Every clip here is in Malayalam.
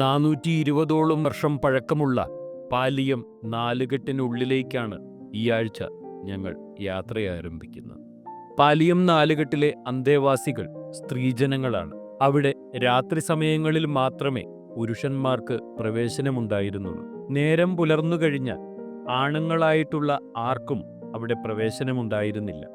നാനൂറ്റി ഇരുപതോളം വർഷം പഴക്കമുള്ള പാലിയം നാലുകെട്ടിനുള്ളിലേക്കാണ് ഈ ആഴ്ച ഞങ്ങൾ യാത്ര ആരംഭിക്കുന്നത്. പാലിയം നാലുകെട്ടിലെ അന്തേവാസികൾ സ്ത്രീജനങ്ങളാണ്. അവിടെ രാത്രി സമയങ്ങളിൽ മാത്രമേ പുരുഷന്മാർക്ക് പ്രവേശനമുണ്ടായിരുന്നുള്ളൂ. നേരം പുലർന്നു കഴിഞ്ഞാൽ ആണുങ്ങളായിട്ടുള്ള ആർക്കും അവിടെ പ്രവേശനമുണ്ടായിരുന്നില്ല.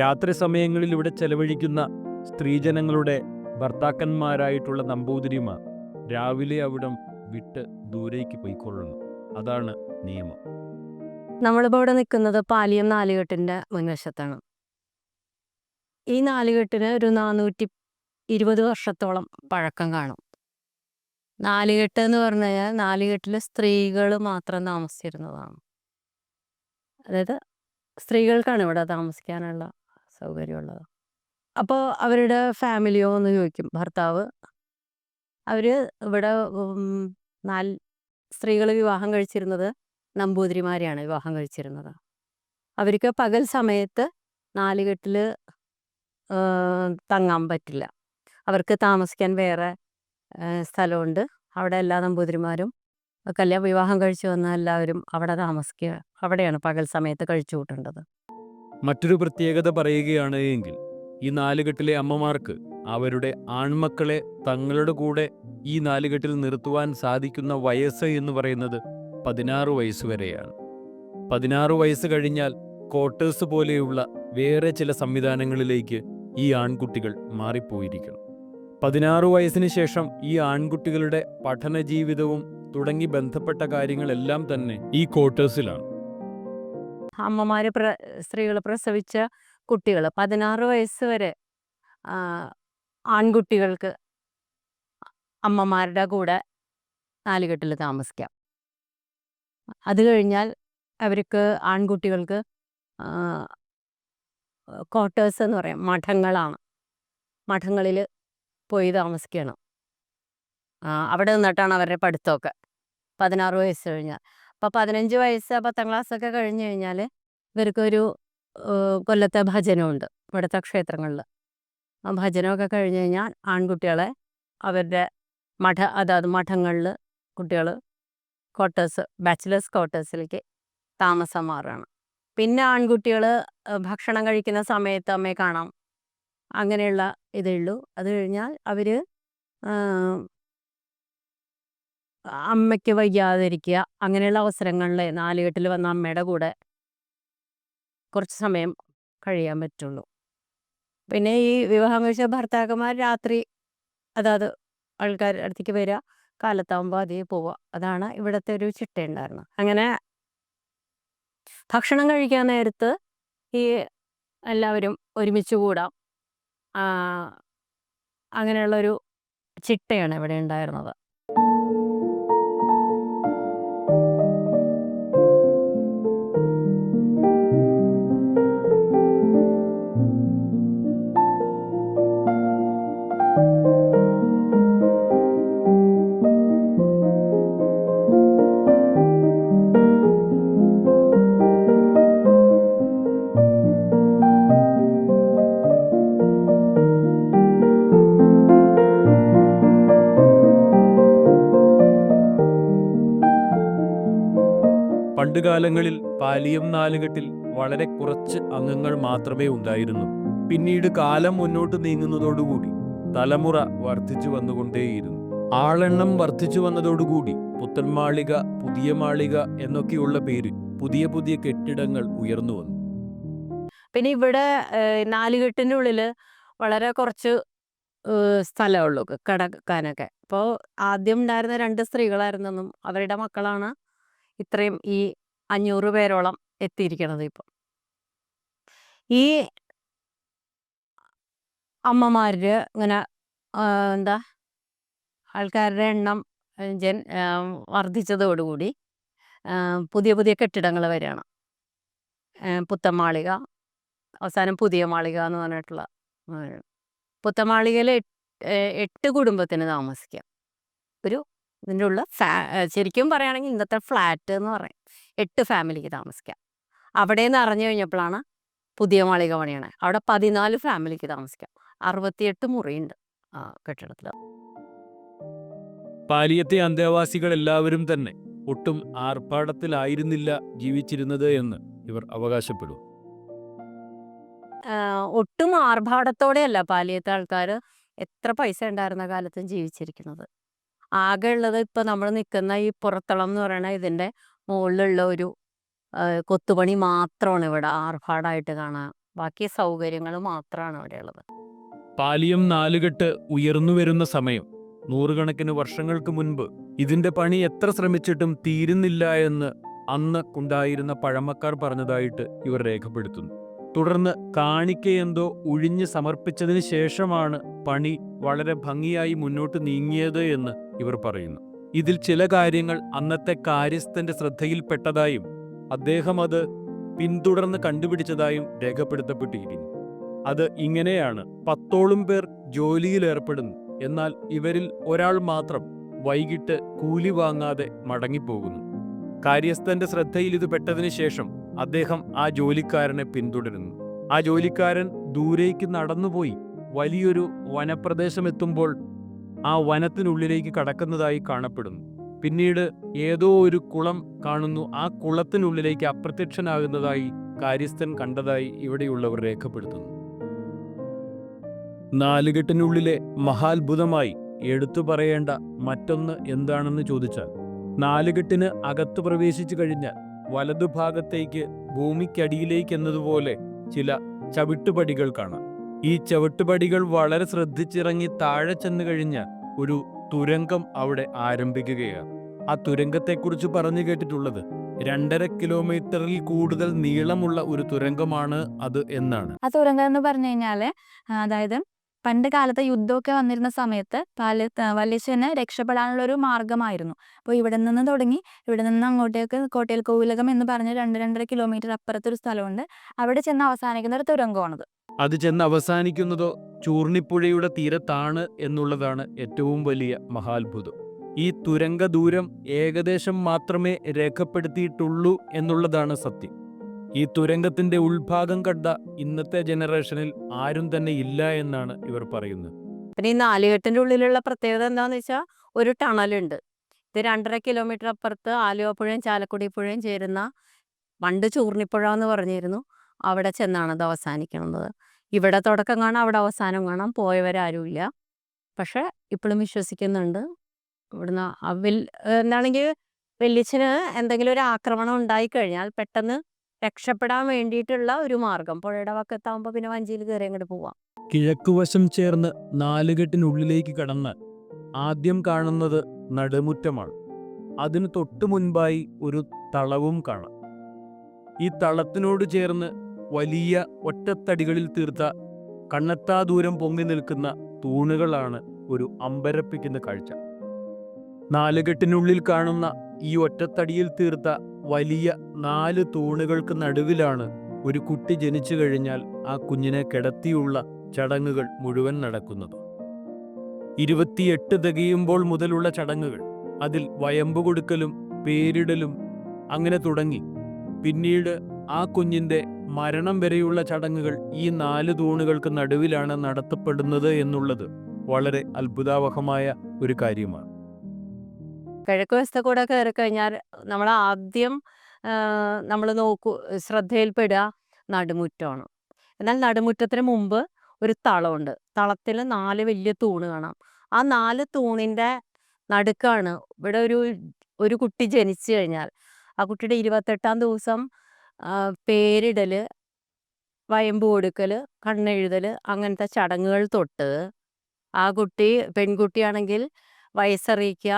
രാത്രി സമയങ്ങളിൽ ഇവിടെ ചെലവഴിക്കുന്ന സ്ത്രീജനങ്ങളുടെ ഭർത്താക്കന്മാരായിട്ടുള്ള നമ്പൂതിരിമാർ രാവിലെ അവിടം വിട്ട് ദൂരേക്ക് പോയിക്കൊള്ളണം അതാണ് നിയമം. നമ്മളിപ്പോൾ ഇവിടെ നിൽക്കുന്നത് പാലിയം നാലുകെട്ടിന്റെ മുൻവശത്താണ്. ഈ നാലുകെട്ടിന് ഒരു നാനൂറ്റി ഇരുപത് വർഷത്തോളം പഴക്കം കാണും. നാലുകെട്ട് എന്ന് പറഞ്ഞു കഴിഞ്ഞാൽ നാലുകെട്ടിൽ സ്ത്രീകൾ മാത്രം താമസിച്ചിരുന്നതാണ്. അതായത് സ്ത്രീകൾക്കാണ് ഇവിടെ താമസിക്കാനുള്ള സൗകര്യമുള്ളത്. അപ്പോൾ അവരുടെ ഫാമിലിയോ എന്ന് ചോദിക്കും. ഭർത്താവ് അവർ ഇവിടെ നാല് സ്ത്രീകൾ വിവാഹം കഴിച്ചിരുന്നത് നമ്പൂതിരിമാരെയാണ് വിവാഹം കഴിച്ചിരുന്നത്. അവർക്ക് പകൽ സമയത്ത് നാലുകെട്ടിൽ തങ്ങാൻ പറ്റില്ല. അവർക്ക് താമസിക്കാൻ വേറെ സ്ഥലമുണ്ട്. അവിടെ എല്ലാ നമ്പൂതിരിമാരും കല്യാണം വിവാഹം കഴിച്ചു വന്ന എല്ലാവരും അവിടെ താമസിക്കുക അവിടെയാണ് പകൽ സമയത്ത് കഴിച്ചു കൂട്ടേണ്ടത്. മറ്റൊരു പ്രത്യേകത പറയുകയാണ് എങ്കിൽ ഈ നാലുകെട്ടിലെ അമ്മമാർക്ക് അവരുടെ ആൺമക്കളെ തങ്ങളുടെ കൂടെ ഈ നാലുകെട്ടിൽ നിർത്തുവാൻ സാധിക്കുന്ന വയസ്സ് എന്ന് പറയുന്നത് പതിനാറ് വയസ്സ് വരെയാണ്. പതിനാറ് വയസ്സ് കഴിഞ്ഞാൽ ക്വാർട്ടേഴ്സ് പോലെയുള്ള വേറെ ചില സംവിധാനങ്ങളിലേക്ക് ഈ ആൺകുട്ടികൾ മാറിപ്പോയിരിക്കണം. പതിനാറ് വയസ്സിന് ശേഷം ഈ ആൺകുട്ടികളുടെ പഠന ജീവിതവും തുടങ്ങി ബന്ധപ്പെട്ട കാര്യങ്ങളെല്ലാം തന്നെ ഈ ക്വാർട്ടേഴ്സിലാണ് അമ്മമാര് സ്ത്രീകൾ പ്രസവിച്ച കുട്ടികൾ പതിനാറ് വയസ്സ് വരെ ആൺകുട്ടികൾക്ക് അമ്മമാരുടെ കൂടെ നാലുകെട്ടിൽ താമസിക്കാം. അത് കഴിഞ്ഞാൽ അവർക്ക് ആൺകുട്ടികൾക്ക് ക്വാർട്ടേഴ്സ് എന്ന് പറയാം മഠങ്ങളാണ്. മഠങ്ങളിൽ പോയി താമസിക്കണം. അവിടെ നിന്നിട്ടാണ് അവരുടെ പഠിത്തമൊക്കെ. പതിനാറ് വയസ്സ് കഴിഞ്ഞാൽ. അപ്പോൾ പതിനഞ്ച് വയസ്സ് പത്താം ക്ലാസ്സൊക്കെ കഴിഞ്ഞ് കഴിഞ്ഞാൽ ഇവർക്കൊരു കൊല്ലത്തെ ഭജനമുണ്ട്. ഇവിടുത്തെ ക്ഷേത്രങ്ങളിൽ ഭജനമൊക്കെ കഴിഞ്ഞ് കഴിഞ്ഞാൽ ആൺകുട്ടികളെ അവരുടെ മഠ അതായത് മഠങ്ങളിൽ കുട്ടികൾ ക്വാർട്ടേഴ്സ് ബാച്ചിലേഴ്സ് ക്വാർട്ടേഴ്സിലേക്ക് താമസം മാറുകയാണ്. പിന്നെ ആൺകുട്ടികൾ ഭക്ഷണം കഴിക്കുന്ന സമയത്ത് അമ്മയെ കാണാം. അങ്ങനെയുള്ള ഇതേ ഉള്ളൂ. അത് കഴിഞ്ഞാൽ അവർ അമ്മയ്ക്ക് വയ്യാതിരിക്കുക അങ്ങനെയുള്ള അവസരങ്ങളിൽ നാലുകെട്ടിൽ വന്ന അമ്മയുടെ കൂടെ കുറച്ച് സമയം കഴിയാൻ പറ്റുള്ളൂ. പിന്നെ ഈ വിവാഹം കഴിച്ച ഭർത്താക്കന്മാർ രാത്രി അതാത് ആൾക്കാർ അടുത്തേക്ക് വരിക കാലത്താകുമ്പോൾ അതേ പോവുക അതാണ് ഇവിടുത്തെ ഒരു ചിട്ടയുണ്ടായിരുന്നത് അങ്ങനെ ഭക്ഷണം കഴിക്കാൻ നേരത്ത് ഈ എല്ലാവരും ഒരുമിച്ച് കൂടാം. അങ്ങനെയുള്ളൊരു ചിട്ടയാണ് ഇവിടെ ഉണ്ടായിരുന്നത്. പണ്ടുകാലങ്ങളിൽ പാലിയം നാലുകെട്ടിൽ വളരെ കുറച്ച് അംഗങ്ങൾ മാത്രമേ ഉണ്ടായിരുന്നു. പിന്നീട് കാലം മുന്നോട്ട് നീങ്ങുന്നതോടുകൂടി തലമുറ വർദ്ധിച്ചു വന്നുകൊണ്ടേയിരുന്നു. ആളെണ്ണം വർദ്ധിച്ചു വന്നതോടുകൂടി പുത്തൻമാളിക പുതിയ മാളിക എന്നൊക്കെയുള്ള പേര് പുതിയ പുതിയ കെട്ടിടങ്ങൾ ഉയർന്നു വന്നു. പിന്നെ ഇവിടെ നാലുകെട്ടിന്റെ ഉള്ളിൽ വളരെ കുറച്ച് സ്ഥലമുള്ളൂ കിടക്കാനൊക്കെ. അപ്പോൾ ആദ്യം ഉണ്ടായിരുന്ന രണ്ട് സ്ത്രീകളായിരുന്നെന്നും അവരുടെ മക്കളാണ് ഇത്രയും ഈ അഞ്ഞൂറ് പേരോളം എത്തിയിരിക്കണത് ഇപ്പം. ഈ അമ്മമാര് ഇങ്ങനെ എന്താ ആൾക്കാരുടെ എണ്ണം ജൻ വർദ്ധിച്ചതോടുകൂടി പുതിയ പുതിയ കെട്ടിടങ്ങൾ വരികയാണ്. പുത്തമാളിക അവസാനം പുതിയ മാളിക എന്ന് പറഞ്ഞിട്ടുള്ള പുത്തമാളികയിൽ എട്ട് കുടുംബത്തിന് താമസിക്കാം. ഒരു ഇതിന്റെ ഉള്ള ഫാ ശരിക്കും പറയുകയാണെങ്കിൽ ഇന്നത്തെ ഫ്ലാറ്റ് എന്ന് പറയും. എട്ട് ഫാമിലിക്ക് താമസിക്കാം. അവിടെ നിന്ന് അറിഞ്ഞു കഴിഞ്ഞപ്പോഴാണ് പുതിയ മാളിക പണിയാണ്. അവിടെ പതിനാല് ഫാമിലിക്ക് താമസിക്കാം. അറുപത്തിയെട്ട് മുറിയുണ്ട് ആ കെട്ടിടത്തിൽ പാലിയത്തെ അന്തേവാസികൾ എല്ലാവരും തന്നെ ഒട്ടും ആർഭാടത്തിലായിരുന്നില്ല ജീവിച്ചിരുന്നത് എന്ന് ഇവർ അവകാശപ്പെടും. ഒട്ടും ആർഭാടത്തോടെയല്ല പാലിയത്തെ ആൾക്കാർ എത്ര പൈസ ഉണ്ടായിരുന്ന കാലത്തും ജീവിച്ചിരിക്കുന്നത്. ആകെ ഉള്ളത് ഇപ്പൊ നമ്മൾ നിൽക്കുന്ന ഈ പുറത്തളം എന്ന് പറയുന്ന ഇതിന്റെ മുകളിലുള്ള ഒരു കൊത്തുപണി മാത്രമാണ് ഇവിടെ ആർഭാടായിട്ട് കാണാൻ ബാക്കി സൗകര്യങ്ങൾ മാത്രമാണ് ഇവിടെ ഉള്ളത് പാലിയം നാലുകെട്ട് ഉയർന്നു വരുന്ന സമയം നൂറുകണക്കിന് വർഷങ്ങൾക്ക് മുൻപ് ഇതിന്റെ പണി എത്ര ശ്രമിച്ചിട്ടും തീരുന്നില്ല എന്ന് അന്ന് ഉണ്ടായിരുന്ന പഴമക്കാർ പറഞ്ഞതായിട്ട് ഇവർ രേഖപ്പെടുത്തുന്നു. തുടർന്ന് കാണിക്കയെന്തോ ഒഴിഞ്ഞ് സമർപ്പിച്ചതിന് ശേഷമാണ് പണി വളരെ ഭംഗിയായി മുന്നോട്ട് നീങ്ങിയത് എന്ന് ഇവർ പറയുന്നു. ഇതിൽ ചില കാര്യങ്ങൾ അന്നത്തെ കാര്യസ്ഥന്റെ ശ്രദ്ധയിൽപ്പെട്ടതായും അദ്ദേഹം അത് പിന്തുടർന്ന് കണ്ടുപിടിച്ചതായും രേഖപ്പെടുത്തപ്പെട്ടിരിക്കുന്നു. അത് ഇങ്ങനെയാണ്. പത്തോളം പേർ ജോലിയിലേർപ്പെടുന്നു എന്നാൽ ഇവരിൽ ഒരാൾ മാത്രം വൈകിട്ട് കൂലി വാങ്ങാതെ മടങ്ങിപ്പോകുന്നു. കാര്യസ്ഥന്റെ ശ്രദ്ധയിൽ ഇത് പെട്ടതിന് ശേഷം അദ്ദേഹം ആ ജോലിക്കാരനെ പിന്തുടരുന്നു. ആ ജോലിക്കാരൻ ദൂരേക്ക് നടന്നുപോയി. വലിയൊരു വനപ്രദേശം എത്തുമ്പോൾ ആ വനത്തിനുള്ളിലേക്ക് കടക്കുന്നതായി കാണപ്പെടുന്നു. പിന്നീട് ഏതോ ഒരു കുളം കാണുന്നു. ആ കുളത്തിനുള്ളിലേക്ക് അപ്രത്യക്ഷനാകുന്നതായി കാര്യസ്ഥൻ കണ്ടതായി ഇവിടെയുള്ളവർ രേഖപ്പെടുത്തുന്നു. നാലുകെട്ടിനുള്ളിലെ മഹാത്ഭുതമായി എടുത്തു പറയേണ്ട മറ്റൊന്ന് എന്താണെന്ന് ചോദിച്ചാൽ നാലുകെട്ടിന് അകത്ത് പ്രവേശിച്ചു കഴിഞ്ഞാൽ വലതുഭാഗത്തേക്ക് ഭൂമിക്കടിയിലേക്ക് എന്നതുപോലെ ചില ചവിട്ടുപടികൾ കാണാം. ഈ ചവിട്ടുപടികൾ വളരെ ശ്രദ്ധിച്ചിറങ്ങി താഴെ ചെന്നു കഴിഞ്ഞ ഒരു തുരങ്കം അവിടെ ആരംഭിക്കുകയാണ്. ആ തുരങ്കത്തെക്കുറിച്ച് പറഞ്ഞു കേട്ടിട്ടുള്ളത് രണ്ടര കിലോമീറ്ററിൽ കൂടുതൽ നീളമുള്ള ഒരു തുരങ്കമാണ് അത് എന്നാണ്. ആ തുരങ്കം എന്ന് പറഞ്ഞു കഴിഞ്ഞാൽ അതായത് പണ്ട് കാലത്ത് യുദ്ധമൊക്കെ വന്നിരുന്ന സമയത്ത് പാല വല്യച്ഛനെ രക്ഷപ്പെടാനുള്ള ഒരു മാർഗമായിരുന്നു അപ്പോൾ ഇവിടെ നിന്ന് തുടങ്ങി ഇവിടെ നിന്ന് അങ്ങോട്ടേക്ക് കോട്ടയിൽ കോവിലകം എന്ന് പറഞ്ഞ് രണ്ട് രണ്ടര കിലോമീറ്റർ അപ്പുറത്തൊരു സ്ഥലമുണ്ട്. അവിടെ ചെന്ന് അവസാനിക്കുന്ന ഒരു തുരങ്കമാണത്. അത് ചെന്ന് അവസാനിക്കുന്നതോ ചൂർണിപ്പുഴയുടെ തീരത്താണ് എന്നുള്ളതാണ് ഏറ്റവും വലിയ മഹാത്ഭുതം. ഈ തുരങ്ക ദൂരം ഏകദേശം മാത്രമേ രേഖപ്പെടുത്തിയിട്ടുള്ളൂ എന്നുള്ളതാണ് സത്യം. ഈ തുരങ്കത്തിന്റെ ഉൾഭാഗം കണ്ട ഇന്നത്തെ ജനറേഷനിൽ ആരും തന്നെ ഇല്ല എന്നാണ് ഇവർ പറയുന്നത്. പിന്നെ ഈ നാലുകെട്ടിന്റെ ഉള്ളിലുള്ള പ്രത്യേകത എന്താന്ന് വെച്ചാൽ ഒരു ടണലുണ്ട്. ഇത് രണ്ടര കിലോമീറ്റർ അപ്പുറത്ത് ആലുവപ്പുഴയും ചാലക്കുടി പുഴയും ചേരുന്ന പണ്ട് ചൂർണിപ്പുഴ എന്ന് പറഞ്ഞിരുന്നു. അവിടെ ചെന്നാണ് അത് അവസാനിക്കുന്നത്. ഇവിടെ തുടക്കം കാണാം അവിടെ അവസാനം കാണാം. പോയവരാരുമില്ല. പക്ഷെ ഇപ്പോഴും വിശ്വസിക്കുന്നുണ്ട്. ഇവിടുന്ന് അവൽ എന്താണെങ്കിൽ വെല്ലിച്ചിന് എന്തെങ്കിലും ഒരു ആക്രമണം ഉണ്ടായിക്കഴിഞ്ഞാൽ പെട്ടെന്ന് രക്ഷപ്പെടാൻ വേണ്ടിയിട്ടുള്ള ഒരു മാർഗം പുഴയുടെ വക്കത്താവുമ്പോ പിന്നെ വഞ്ചിയിൽ കയറി അങ്ങോട്ട് പോവാം. കിഴക്കുവശം ചേർന്ന് നാലുകെട്ടിനുള്ളിലേക്ക് കടന്ന് ആദ്യം കാണുന്നത് നടുമുറ്റമാണ്. അതിന് തൊട്ടു മുൻപായി ഒരു തളവും കാണാം. ഈ തളത്തിനോട് ചേർന്ന് വലിയ ഒറ്റത്തടികളിൽ തീർത്ത കണ്ണത്താ ദൂരം പൊങ്ങി നിൽക്കുന്ന തൂണുകളാണ് ഒരു അമ്പരപ്പിക്കുന്ന കാഴ്ച. നാലുകെട്ടിനുള്ളിൽ കാണുന്ന ഈ ഒറ്റത്തടിയിൽ തീർത്ത വലിയ നാല് തൂണുകൾക്ക് നടുവിലാണ് ഒരു കുട്ടി ജനിച്ചു കഴിഞ്ഞാൽ ആ കുഞ്ഞിനെ കിടത്തിയുള്ള ചടങ്ങുകൾ മുഴുവൻ നടക്കുന്നത്. ഇരുപത്തിയെട്ട് തികയുമ്പോൾ മുതലുള്ള ചടങ്ങുകൾ. അതിൽ വയമ്പ് കൊടുക്കലും പേരിടലും അങ്ങനെ തുടങ്ങി. പിന്നീട് ആ കുഞ്ഞിന്റെ മരണം വരെയുള്ള ചടങ്ങുകൾ ഈ നാല് തൂണുകൾക്ക് നടുവിലാണ് നടത്തപ്പെടുന്നത് എന്നുള്ളത് വളരെ അത്ഭുതാവഹമായ ഒരു കാര്യമാണ്. കിഴക്ക് വശത്തെ കൂടെ കയറി കഴിഞ്ഞാൽ നമ്മൾ ആദ്യം നമ്മൾ നോക്കൂ ശ്രദ്ധയിൽപ്പെടുക നടുമുറ്റമാണ്. എന്നാൽ നടുമുറ്റത്തിന് മുമ്പ് ഒരു തളമുണ്ട്. തളത്തിൽ നാല് വലിയ തൂണ് കാണാം. ആ നാല് തൂണിന്റെ നടുക്കാണ് ഇവിടെ ഒരു ഒരു കുട്ടി ജനിച്ചു കഴിഞ്ഞാൽ. ആ കുട്ടിയുടെ ഇരുപത്തെട്ടാം ദിവസം പേരിടൽ വയമ്പ് കൊടുക്കൽ കണ്ണെഴുതൽ അങ്ങനത്തെ ചടങ്ങുകൾ തൊട്ട് ആ കുട്ടി പെൺകുട്ടിയാണെങ്കിൽ വയസ്സറിയിക്കുക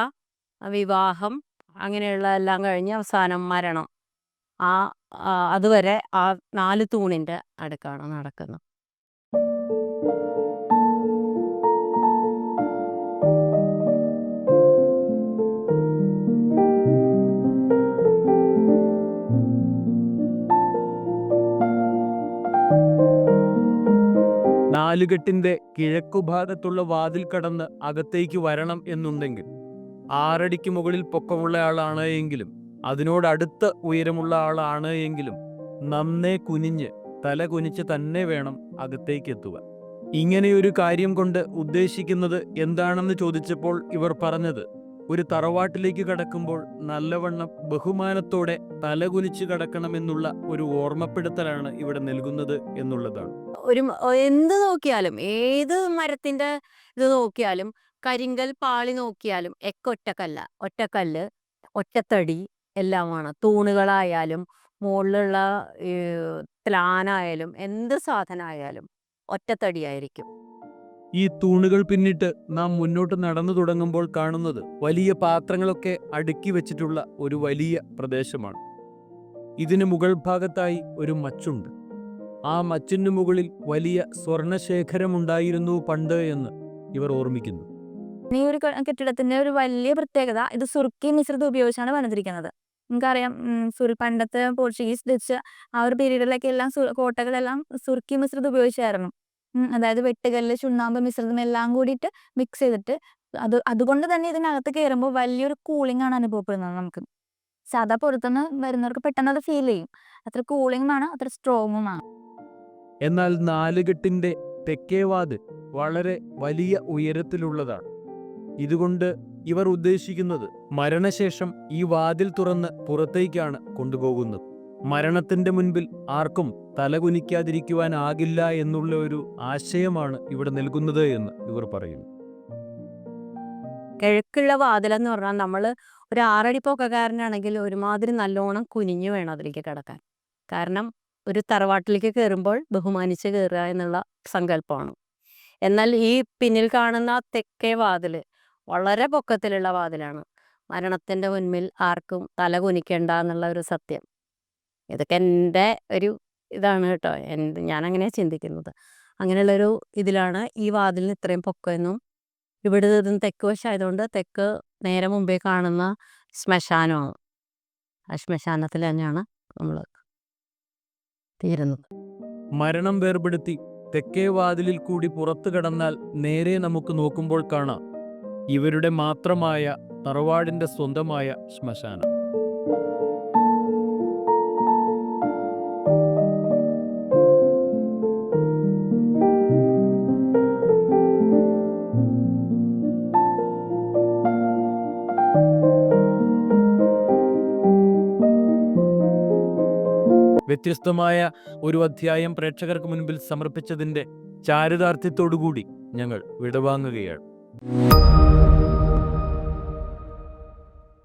വിവാഹം അങ്ങനെയുള്ള എല്ലാം കഴിഞ്ഞ് അവസാനം മരണം. ആ അതുവരെ ആ നാല് തൂണിന്റെ അടുക്കാണ് നടക്കുന്നത്. നാലുകെട്ടിന്റെ കിഴക്കുഭാഗത്തുള്ള വാതിൽ കടന്ന് അകത്തേക്ക് വരണം എന്നുണ്ടെങ്കിൽ ആറടിക്ക് മുകളിൽ പൊക്കമുള്ള ആളാണ് എങ്കിലും അതിനോടടുത്ത ഉയരമുള്ള ആളാണ് എങ്കിലും നന്നേ കുനിഞ്ഞ് തല കുനിച്ച് തന്നെ വേണം അകത്തേക്ക് എത്തുക ഇങ്ങനെയൊരു കാര്യം കൊണ്ട് ഉദ്ദേശിക്കുന്നത് എന്താണെന്ന് ചോദിച്ചപ്പോൾ ഇവർ പറഞ്ഞത് ഒരു തറവാട്ടിലേക്ക് കടക്കുമ്പോൾ നല്ലവണ്ണം ബഹുമാനത്തോടെ തലകുനിച്ച് കടക്കണമെന്നുള്ള ഒരു ഓർമ്മപ്പെടുത്തലാണ് ഇവിടെ നൽകുന്നത് എന്നുള്ളതാണ്. ഒരു എന്ത് നോക്കിയാലും ഏത് മരത്തിന്റെ ഇത് നോക്കിയാലും കരിങ്കൽ പാളി നോക്കിയാലും ഒക്കെ ഒറ്റക്കല്ല. ഒറ്റക്കല്ല് ഒറ്റത്തടി എല്ലാമാണ്. തൂണുകളായാലും മുകളിലുള്ള ത്ലാനായാലും എന്ത് സാധനമായാലും ഒറ്റത്തടിയായിരിക്കും. ഈ തൂണുകൾ പിന്നിട്ട് നാം മുന്നോട്ട് നടന്നു തുടങ്ങുമ്പോൾ കാണുന്നത് വലിയ പാത്രങ്ങളൊക്കെ അടുക്കി വെച്ചിട്ടുള്ള ഒരു വലിയ പ്രദേശമാണ്. ഇതിന് മുകൾ ഭാഗത്തായി ഒരു മച്ചുണ്ട്. ആ മച്ചിന് മുകളിൽ വലിയ സ്വർണശേഖരമുണ്ടായിരുന്നു പണ്ട് എന്ന് ഇവർ ഓർമ്മിക്കുന്നു. ഈ ഒരു കെട്ടിടത്തിന്റെ ഒരു വലിയ പ്രത്യേകത ഇത് സുർക്കി മിശ്രിതം ഉപയോഗിച്ചാണ് പണിതിരിക്കുന്നത്. നമുക്കറിയാം സുർ- പണ്ടത്തെ പോർച്ചുഗീസ് ഡച്ച് ആ ഒരു പീരീഡിലൊക്കെ എല്ലാം കോട്ടകളെല്ലാം സുർക്കി മിശ്രിതം ഉപയോഗിച്ചായിരുന്നു. അതായത് വെട്ടുകല്ല് ചുണ്ണാമ്പ് മിശ്രിതം എല്ലാം കൂടിയിട്ട് മിക്സ് ചെയ്തിട്ട് അത് അതുകൊണ്ട് തന്നെ ഇതിനകത്ത് കയറുമ്പോൾ വലിയൊരു കൂളിംഗ് ആണ് അനുഭവപ്പെടുന്നത് നമുക്ക്. സാധാ പുറത്തുനിന്ന് വരുന്നവർക്ക് പെട്ടെന്ന് അത് ഫീൽ ചെയ്യും. അത്ര കൂളിംഗ് ആണ് അത്ര സ്ട്രോങ്ങും ആണ്. എന്നാൽ നാലുകെട്ടിന്റെ തെക്കേവാത് വളരെ വലിയ ഉയരത്തിലുള്ളതാണ്. ഇതുകൊണ്ട് ഇവർ ഉദ്ദേശിക്കുന്നത് മരണശേഷം ഈ വാതിൽ തുറന്ന് പുറത്തേക്കാണ് കൊണ്ടുപോകുന്നത്. മരണത്തിന്റെ മുൻപിൽ ആർക്കും തലകുനിക്കാതിരിക്കുവാനാകില്ല എന്നുള്ള ഒരു ആശയമാണ് ഇവിടെ നൽകുന്നത് എന്ന് ഇവർ പറയുന്നു. കിഴക്കുള്ള വാതിലെന്ന് പറഞ്ഞാൽ നമ്മൾ ഒരു ആറടി പൊക്കക്കാരനാണെങ്കിൽ ഒരുമാതിരി നല്ലോണം കുനിഞ്ഞു വേണം അതിലേക്ക് കിടക്കാൻ. കാരണം ഒരു തറവാട്ടിലേക്ക് കയറുമ്പോൾ ബഹുമാനിച്ച് കയറുക എന്നുള്ള സങ്കല്പമാണ്. എന്നാൽ ഈ പിന്നിൽ കാണുന്ന തെക്കേ വാതിൽ വളരെ പൊക്കത്തിലുള്ള വാതിലാണ്. മരണത്തിന്റെ മുൻപിൽ ആർക്കും തല കുനിക്കേണ്ട എന്നുള്ള ഒരു സത്യം. ഇതൊക്കെ എന്റെ ഒരു ഇതാണ് കേട്ടോ. എന്ത് ഞാനങ്ങനെ ചിന്തിക്കുന്നത്. അങ്ങനെയുള്ളൊരു ഇതിലാണ് ഈ വാതിലിന് ഇത്രയും പൊക്കമെന്നും ഇവിടെ ഇതും തെക്ക് വശമായതുകൊണ്ട് തെക്ക് നേരെ മുമ്പേ കാണുന്ന ശ്മശാനമാണ്. ആ ശ്മശാനത്തിൽ തന്നെയാണ് നമ്മൾ തീരുന്നത്. മരണം വേർപെടുത്തി തെക്കേ വാതിലിൽ കൂടി പുറത്തു കടന്നാൽ നേരെ നമുക്ക് നോക്കുമ്പോൾ കാണാം. ഇവരുടെ മാത്രമായ തറവാടിന്റെ സ്വന്തമായ ശ്മശാനം. വ്യത്യസ്തമായ ഒരു അധ്യായം പ്രേക്ഷകർക്ക് മുൻപിൽ സമർപ്പിച്ചതിന്റെ ചാരിതാർത്ഥ്യത്തോടുകൂടി ഞങ്ങൾ വിടവാങ്ങുകയാണ്.